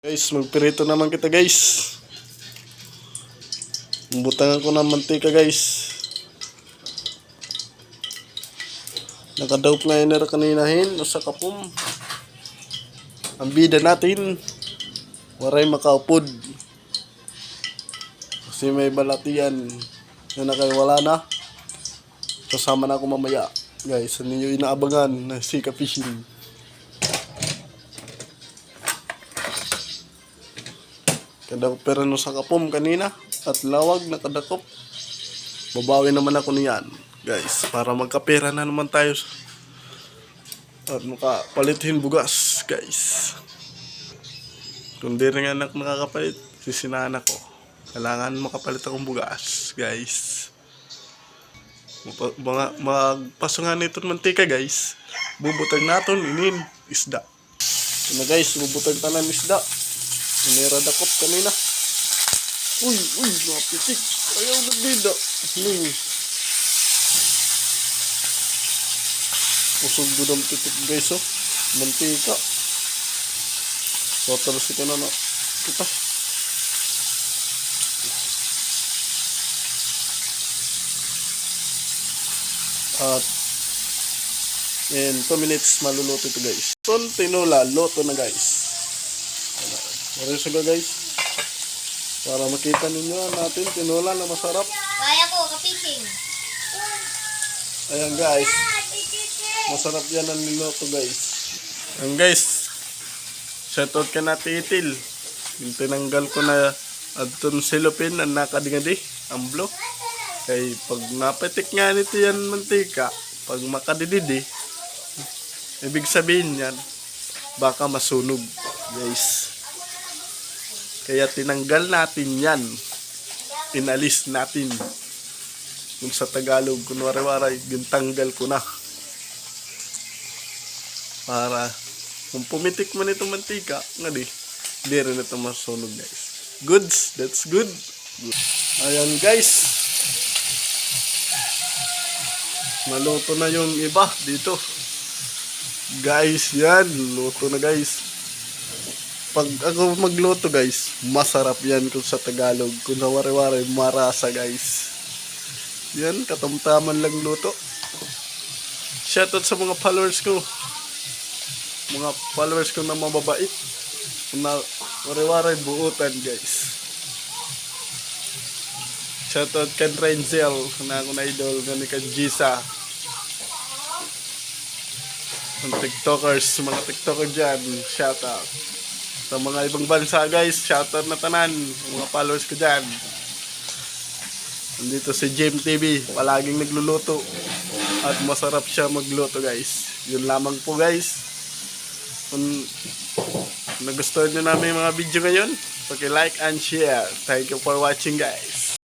Guys, magpirito naman kita guys. Butangan ko ng mantika guys. Nakadaup nga yun na kaninahin o sa kapum. Ang bida natin, waray makaupod. Kasi may balatian. Na kayo wala na. Kasama na ako mamaya. Guys, ano yung inaabangan na sika fishing. Kadakop pero no sa kapom kanina at lawag na kadakop. Babawi naman ako niyan, guys, para magkapera na naman tayo. At makapalitin bugas, guys. Kung di rin anak makakapalit, sisinahan ako. Kailangan makapalit akong bugas, guys. Mga magpasungan nito ng mantika, guys. Bubutag naton inin isda. Ito na guys, bubutag tanan isda. Sinira dakop kanina. Uy, uy, mga pitik. Ayaw na bida. Hmm. Usog doon ang pitik guys oh. Mantika. So, talas ito na na. Kita. At in 2 minutes maluluto ito guys. Ton tinola, loto na guys. Meron siya guys. Para makita ninyo natin tinola na masarap. Kaya ko, kapising. Ayan guys. Masarap yan ang niloto guys. Ayan guys. Shoutout ka na titil. Yung tinanggal ko na adton silopin ang nakadingadi. Ang blow. Kay pag napetik nga nito yan mantika. Pag makadididi. Ibig sabihin yan. Baka masunog. Guys. Kaya tinanggal natin yan. Inalis natin. Kung sa Tagalog, kunwari-waray, gintanggal ko na. Para, kung pumitik man itong mantika, nga di, di rin ito masunog guys. Goods, that's good. good. Ayan guys. Maluto na yung iba dito. Guys, yan. Luto na guys. Pag ako magluto guys, masarap yan kung sa Tagalog. Kung sa wari-wari, marasa guys. Yan, katamtaman lang luto. Shoutout sa mga followers ko. Mga followers ko na mababait. Na wari-wari buutan guys. Shoutout kan Renzel na ako na idol gani kan Gisa. Ang TikTokers, mga TikToker dyan, shoutout. Sa mga ibang bansa guys, shoutout na tanan, mga followers ko dyan. Nandito si Jim TV, palaging nagluluto. At masarap siya magluto guys. Yun lamang po guys. Kung nagustuhan nyo namin yung mga video ngayon, paki-like and share. Thank you for watching guys.